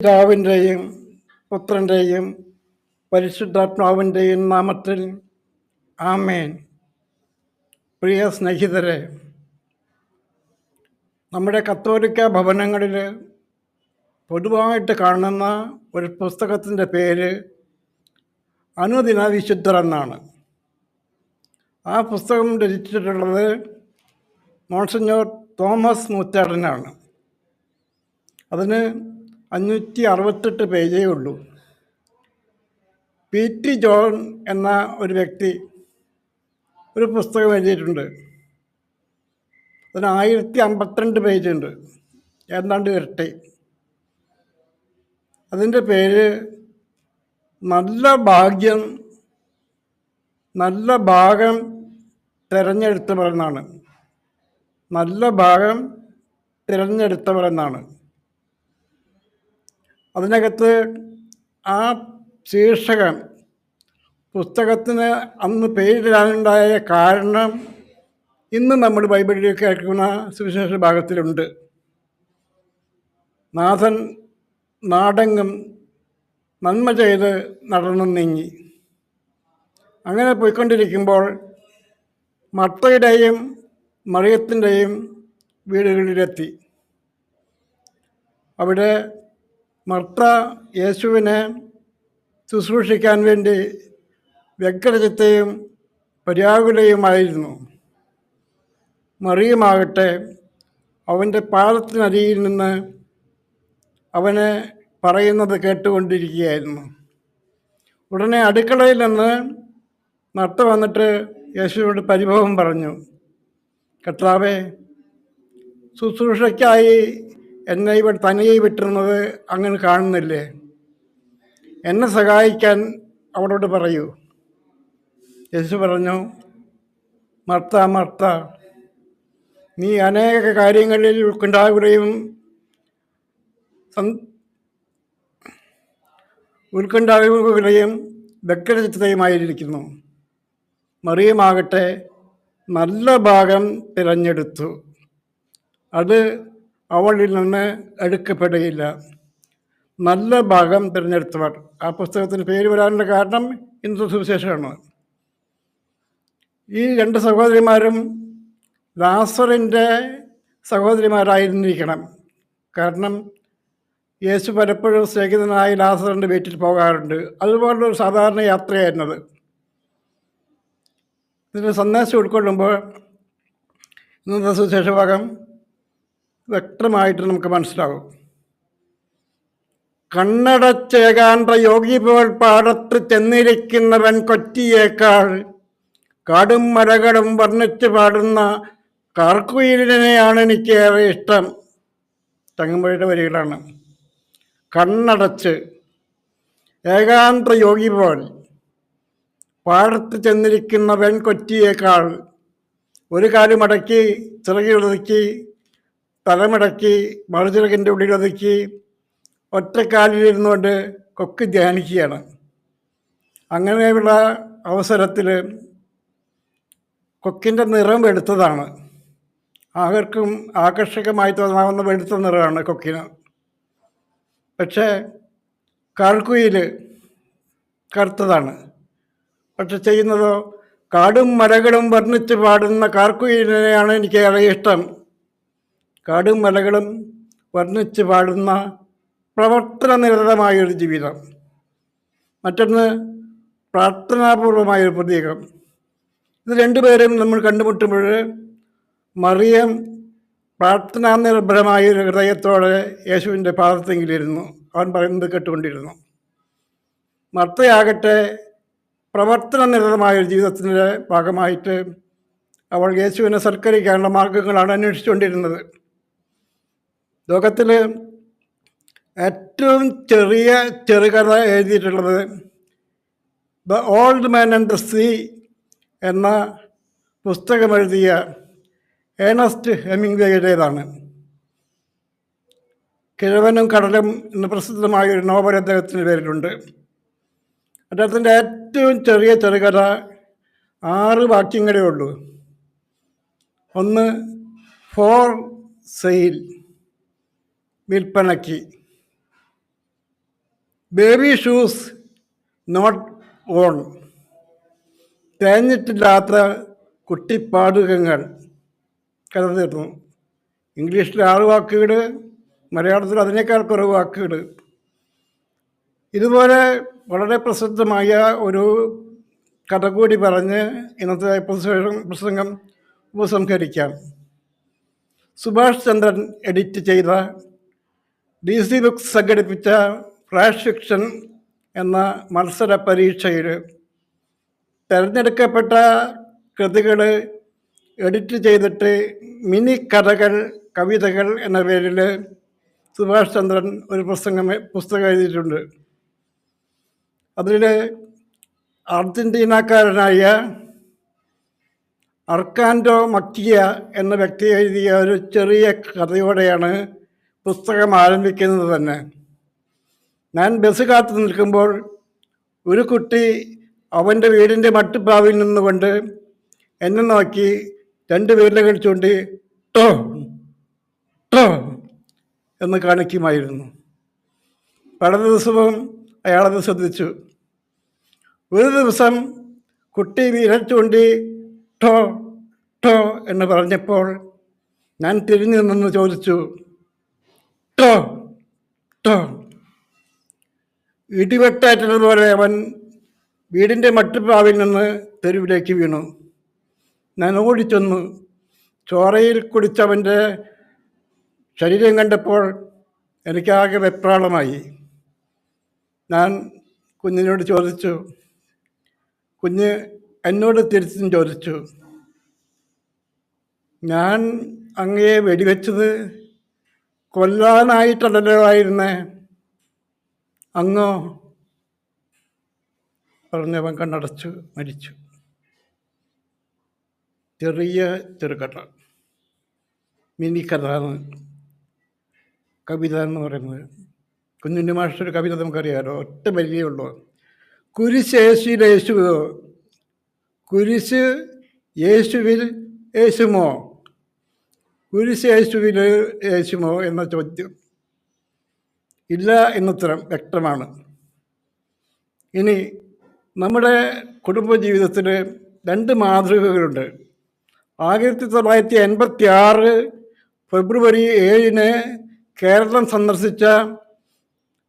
പിതാവിന്റെയും പുത്രന്റെയും പരിശുദ്ധാത്മാവിന്റെയും നാമത്തിൽ ആമേൻ. പ്രിയ സ്നേഹിതരെ നമ്മുടെ കത്തോലിക്ക ഭവനങ്ങളിൽ പൊതുവായിട്ട് കാണുന്ന ഒരു പുസ്തകത്തിന്റെ പേര് അനുദിന വിശുദ്ധർ എന്നാണ്. ആ പുസ്തകം രചിച്ചിട്ടുള്ളത് മോൺസിഞ്ഞോർ തോമസ് മൂത്താടനാണ് അതിന് അഞ്ഞൂറ്റി അറുപത്തെട്ട് പേജേ ഉള്ളൂ. പി ടി ജോൺ എന്ന ഒരു വ്യക്തി ഒരു പുസ്തകം എഴുതിയിട്ടുണ്ട്. അതിന് ആയിരത്തി അമ്പത്തിരണ്ട് പേജുണ്ട് ഏതാണ്ട് ഇരട്ടി. അതിന്റെ പേര് നല്ല ഭാഗ്യം നല്ല ഭാഗം തിരഞ്ഞെടുത്തവർ എന്നാണ്. നല്ല ഭാഗം തിരഞ്ഞെടുത്തവർ എന്നാണ്. അതിനകത്ത് ആ ശീർഷകം പുസ്തകത്തിന് അന്ന് പേരിടാനുണ്ടായ കാരണം ഇന്ന് നമ്മൾ ബൈബിളിൽ കേൾക്കുന്ന സുവിശേഷ ഭാഗത്തിലുണ്ട്. നാഥൻ നാടെങ്ങും നന്മ ചെയ്ത് നടന്നു നീങ്ങി. അങ്ങനെ പോയിക്കൊണ്ടിരിക്കുമ്പോൾ മത്തയുടെയും മറിയത്തിന്റെയും വീടുകളിലെത്തി. അവിടെ മർത്ത യേശുവിനെ ശുശ്രൂഷിക്കാൻ വേണ്ടി വ്യഗ്രചിത്തയും പര്യാകുലയുമായിരുന്നു. മറിയുമാകട്ടെ അവന്റെ പാദത്തിനരിയിൽ നിന്ന് അവനെ പറയുന്നത് കേട്ടുകൊണ്ടിരിക്കുകയായിരുന്നു. ഉടനെ അടുക്കളയിൽ നിന്ന് നട്ട വന്നിട്ട് യേശുവിനോട് പരിഭവം പറഞ്ഞു. കർത്താവെ ശുശ്രൂഷയ്ക്കായി എന്നെ ഇവിടെ തനിയെ വിട്ടിരുന്നത് അങ്ങനെ കാണുന്നില്ലേ? എന്നെ സഹായിക്കാൻ അവളോട് പറയൂ. യേശു പറഞ്ഞു മർത്ത മർത്ത നീ അനേക കാര്യങ്ങളിൽ ഉത്കണ്ഠാകുലയും ഉത്കണ്ഠാകുലയും വ്യക്തചിത്തയുമായിരിക്കുന്നു മറിയമാകട്ടെ നല്ല ഭാഗം തിരഞ്ഞെടുത്തു. അത് അവളിൽ നിന്ന് എടുക്കപ്പെടുകയില്ല. നല്ല ഭാഗം തിരഞ്ഞെടുത്തവർ. ആ പുസ്തകത്തിന് പേര് വരാനുള്ള കാരണം ഹിന്ദു സുവിശേഷമാണ്. ഈ രണ്ട് സഹോദരിമാരും ലാസറിന്റെ സഹോദരിമാരായിരുന്നിരിക്കണം. കാരണം യേശു പലപ്പോഴും സ്നേഹിതനായി ലാസറിന്റെ വീട്ടിൽ പോകാറുണ്ട്. അതുപോലുള്ളൊരു സാധാരണ യാത്രയായിരുന്നത്. ഇതിന് സന്ദേശം ഉൾക്കൊള്ളുമ്പോൾ ഇന്നത്തെ സുവിശേഷ ഭാഗം വ്യക്തമായിട്ട് നമുക്ക് മനസ്സിലാകും. കണ്ണടച്ചേകാണ്ട യോഗി പോൽ പാടത്ത് ചെന്നിരിക്കുന്നവൻ കൊറ്റിയേക്കാൾ കാടും മരകളും വർണിച്ച് പാടുന്ന കാർക്കുയിലിനെയാണ് എനിക്ക് ഏറെ ഇഷ്ടം. തങ്ങമ്പുഴയുടെ വരികളാണ്. കണ്ണടച്ച് ഏകാന്ത യോഗി പോൽ പാടത്ത് ചെന്നിരിക്കുന്നവൻ കൊറ്റിയേക്കാൾ ഒരു കാലുമടക്കി ചിറകിലൊതുക്കി തലമടക്കി മറുചിറകിന്റെ ഉള്ളിലൊതുക്കി ഒറ്റക്കാലിലിരുന്നുകൊണ്ട് കൊക്ക് ധ്യാനിക്കുകയാണ്. അങ്ങനെയുള്ള അവസരത്തിൽ കൊക്കിന്റെ നിറം വെളുത്തതാണ്. ആർക്കും ആകർഷകമായി തോന്നാവുന്ന വെളുത്ത നിറമാണ് കൊക്കിന്. പക്ഷേ കാൽക്കുയിൽ കറുത്തതാണ്. പക്ഷെ ചെയ്യുന്നതോ കാടും മരകളും വർണിച്ച് പാടുന്ന കാർക്കുയിലിനെയാണ് എനിക്ക് ഏറെ ഇഷ്ടം. കാടും മലകളും വർണിച്ച് പാടുന്ന പ്രവർത്തന നിരതമായൊരു ജീവിതം. മറ്റൊന്ന് പ്രാർത്ഥനാപൂർവമായൊരു പ്രതീകം. ഇത് രണ്ടുപേരും നമ്മൾ കണ്ടുമുട്ടുമ്പോൾ മറിയം പ്രാർത്ഥനാ നിർഭരമായ ഒരു ഹൃദയത്തോടെ യേശുവിന്റെ പാദത്തെങ്കിലിരുന്നു. അവൻ പറയുന്നത് കേട്ടുകൊണ്ടിരുന്നു. മർത്തയാകട്ടെ പ്രവർത്തന നിരതമായ ജീവിതത്തിന്റെ ഭാഗമായിട്ട് അവൾ യേശുവിനെ സൽക്കരിക്കാനുള്ള മാർഗങ്ങളാണ് അന്വേഷിച്ചുകൊണ്ടിരുന്നത്. ലോകത്തിൽ ഏറ്റവും ചെറിയ ചെറുകഥ എഴുതിയിട്ടുള്ളത് the old man and the sea എന്ന പുസ്തകം എഴുതിയ ഏണസ്റ്റ് ഹെമിംഗ്വേയുടേതാണ്. കിഴവനും കടലും എന്ന് പ്രസിദ്ധമായ ഒരു നോവൽ അദ്ദേഹത്തിന് പേരിലുണ്ട്. അദ്ദേഹത്തിന്റെ ഏറ്റവും ചെറിയ ചെറുകഥ ആറ് വാക്യങ്ങളേ ഉള്ളൂ. ഒന്ന് ഫോർ സെയിൽ. വിൽപ്പനയ്ക്ക്. ബേബി ഷൂസ് നോട്ട് ഓൺ തേഞ്ഞിട്ടില്ലാത്ത കുട്ടിപ്പാടുകങ്ങൾ തീർന്നു ഇംഗ്ലീഷിൽ ആറ് വാക്കുകൾ മലയാളത്തിൽ അതിനേക്കാൾ കുറവ് വാക്കുകൾ ഇതുപോലെ വളരെ പ്രസിദ്ധമായ ഒരു കഥ കൂടി പറഞ്ഞ് ഇന്നത്തെ പ്രസംഗം ഉപസംഹരിക്കാം. സുഭാഷ് ചന്ദ്രൻ എഡിറ്റ് ചെയ്ത ഡി സി ബുക്സ് സംഘടിപ്പിച്ച ഫ്ലാഷ് ഫിക്ഷൻ എന്ന മത്സര പരീക്ഷയിൽ തിരഞ്ഞെടുക്കപ്പെട്ട കൃതികൾ എഡിറ്റ് ചെയ്തിട്ട് മിനി കഥകൾ കവിതകൾ എന്ന പേരിൽ സുഭാഷ് ചന്ദ്രൻ ഒരു പുസ്തകം പുസ്തകം എഴുതിയിട്ടുണ്ട്. അതിൽ അർജന്റീനക്കാരനായ അർക്കാൻഡോ മക്കിയ എന്ന വ്യക്തി എഴുതിയ ഒരു ചെറിയ കഥയോടെയാണ് പുസ്തകം ആരംഭിക്കുന്നത് തന്നെ. ഞാൻ ബസ് കാത്തു നിൽക്കുമ്പോൾ ഒരു കുട്ടി അവന്റെ വീടിന്റെ മട്ടുപ്രാവിൽ നിന്നുകൊണ്ട് എന്നെ നോക്കി രണ്ട് വിരലുകൾ ചൂണ്ടി ടോ ടോ എന്ന് കാണിക്കുമായിരുന്നു. പല ദിവസവും അയാളത് ശ്രദ്ധിച്ചു. ഒരു ദിവസം കുട്ടി വിരൽ ചൂണ്ടി ടോ ടോ എന്ന് പറഞ്ഞപ്പോൾ ഞാൻ തിരിഞ്ഞു നിന്ന് ചോദിച്ചു ടോ ടോ ഇടിവെട്ടേറ്റതുപോലെ അവൻ വീടിന്റെ മട്ടുപ്രാവിൽ നിന്ന് തെരുവിലേക്ക് വീണു. ഞാൻ ഓടിച്ചെന്നു ചോറയിൽ കുടിച്ചവന്റെ ശരീരം കണ്ടപ്പോൾ എനിക്കാകെ വെപ്രാളമായി. ഞാൻ കുഞ്ഞിനോട് ചോദിച്ചു കുഞ്ഞ് എന്നോട് തിരിച്ചും ചോദിച്ചു. ഞാൻ അങ്ങയെ വെടിവെച്ചത് കൊല്ലാനായിട്ടല്ലോ ആയിരുന്നേ അങ്ങോ? പറഞ്ഞവൻ കണ്ണടച്ചു മരിച്ചു. ചെറിയ ചെറുകഥ മിനി കഥ കവിത എന്ന് പറയുന്നത്. കുഞ്ഞുണ്ണി മാഷ്ടൊരു കവിത നമുക്കറിയാമല്ലോ ഒറ്റ വലിയേ ഉള്ളൂ. കുരിശ് യേശുവിൽ യേശുവോ? കുരിശ് യേശുവിൽ യേശുമോ? കുരിശ് യേശുവിന് യേശുമോ എന്ന ചോദ്യം. ഇല്ല എന്നുത്തരം വ്യക്തമാണ്. ഇനി നമ്മുടെ കുടുംബജീവിതത്തിൽ രണ്ട് മാതൃകകളുണ്ട്. ആയിരത്തി തൊള്ളായിരത്തി എൺപത്തി ആറ് ഫെബ്രുവരി ഏഴിന് കേരളം സന്ദർശിച്ച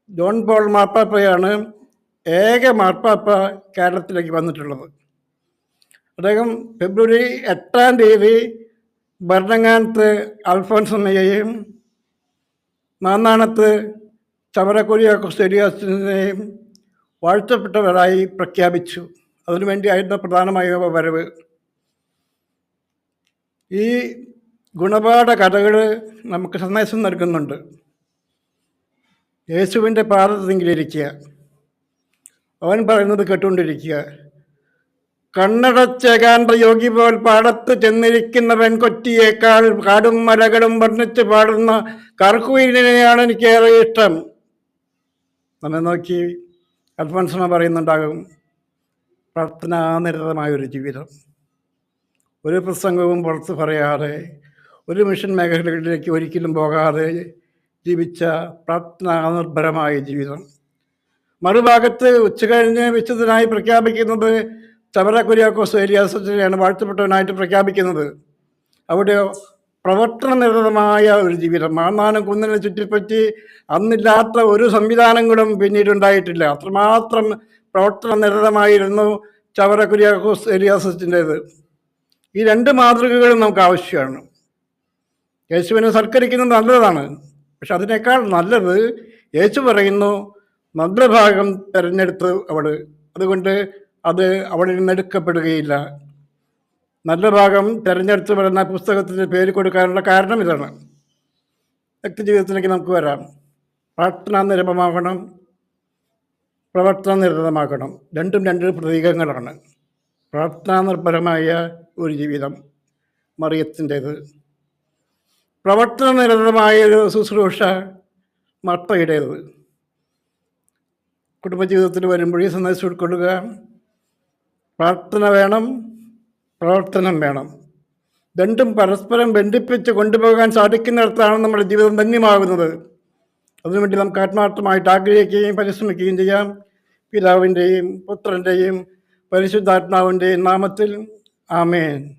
ജോൺ പോൾ മാർപ്പാപ്പയാണ് ഏക മാർപ്പാപ്പ കേരളത്തിലേക്ക് വന്നിട്ടുള്ളത്. അദ്ദേഹം ഫെബ്രുവരി എട്ടാം തീയതി ഭരണങ്ങാനത്ത് അൽഫോൻസമ്മയെയും മാന്നാണത്ത് സെരിയാസിനെയും വാഴ്ത്തപ്പെട്ടവരായി പ്രഖ്യാപിച്ചു. അതിനുവേണ്ടിയായിരുന്നു പ്രധാനമായ വരവ്. ഈ ഗുണപാഠ കഥകൾ നമുക്ക് സന്ദേശം നൽകുന്നുണ്ട്. യേശുവിന്റെ പാദത്തിങ്കിലിരിക്കുക അവൻ പറയുന്നത് കേട്ടുകൊണ്ടിരിക്കുക. കണ്ണടച്ചേകാണ്ട യോഗി പോൽ പാടത്ത് ചെന്നിരിക്കുന്ന പെൺകൊറ്റിയേക്കാൾ കാടും മലകളും വർണിച്ച് പാടുന്ന കർക്കുയിലിനെയാണ് എനിക്കേറെ ഇഷ്ടം. നമ്മെ നോക്കി അൽഫോൻസമ പറയുന്നുണ്ടാകും പ്രാർത്ഥനാനിരതമായൊരു ജീവിതം. ഒരു പ്രസംഗവും പുറത്ത് പറയാതെ ഒരു മിഷൻ മേഖലകളിലേക്ക് ഒരിക്കലും പോകാതെ ജീവിച്ച പ്രാർത്ഥനാനിർഭരമായ ജീവിതം. മറുഭാഗത്ത് ഉച്ചകഴിഞ്ഞ് വിശുദ്ധനായി പ്രഖ്യാപിക്കുന്നത് ചവറ കുര്യാക്കോസ് ഏരിയാസിനെയാണ് വാഴ്ത്തപ്പെട്ടവനായിട്ട് പ്രഖ്യാപിക്കുന്നത്. അവിടെ പ്രവർത്തന നിരതമായ ഒരു ജീവിതം. മാന്നാനം കുന്നിനെ ചുറ്റിപ്പറ്റി അന്നില്ലാത്ത ഒരു സംവിധാനങ്ങളും പിന്നീട് ഉണ്ടായിട്ടില്ല അത്രമാത്രം പ്രവർത്തന നിരതമായിരുന്നു ചവറ കുര്യാക്കോസ് ഏരിയാസിന്റേത് ഈ രണ്ട് മാതൃകകളും നമുക്ക് ആവശ്യമാണ്. യേശുവിനെ സൽക്കരിക്കുന്നത് നല്ലതാണ്. പക്ഷെ അതിനേക്കാൾ നല്ലത് യേശു പറയുന്നു നല്ല ഭാഗം തിരഞ്ഞെടുത്ത് അവിടെ അതുകൊണ്ട് അത് അവിടെ നിന്ന് എടുക്കപ്പെടുകയില്ല. നല്ല ഭാഗം തിരഞ്ഞെടുത്ത് വരുന്ന പുസ്തകത്തിന് പേര് കൊടുക്കാനുള്ള കാരണം ഇതാണ്. വ്യക്തി ജീവിതത്തിലേക്ക് നമുക്ക് വരാം. പ്രാർത്ഥന നിരപമാകണം പ്രവർത്തന നിരതമാക്കണം. രണ്ടും രണ്ട് പ്രതീകങ്ങളാണ്. പ്രാർത്ഥനാനിർഭരമായ ഒരു ജീവിതം മറിയത്തിന്റേത്. പ്രവർത്തന നിരതമായ ഒരു ശുശ്രൂഷ മർത്തയുടേത്. കുടുംബജീവിതത്തിൽ വരുമ്പോഴേ സന്ദേശം ഉൾക്കൊള്ളുക. പ്രാർത്ഥന വേണം പ്രവർത്തനം വേണം. രണ്ടും പരസ്പരം ബന്ധിപ്പിച്ച് കൊണ്ടുപോകാൻ സാധിക്കുന്നിടത്താണ് നമ്മുടെ ജീവിതം ധന്യമാകുന്നത്. അതിനുവേണ്ടി നമുക്ക് ആത്മാർത്ഥമായിട്ട് ആഗ്രഹിക്കുകയും പരിശ്രമിക്കുകയും ചെയ്യാം. പിതാവിന്റെയും പുത്രന്റെയും പരിശുദ്ധാത്മാവിന്റെയും നാമത്തിൽ ആമേൻ.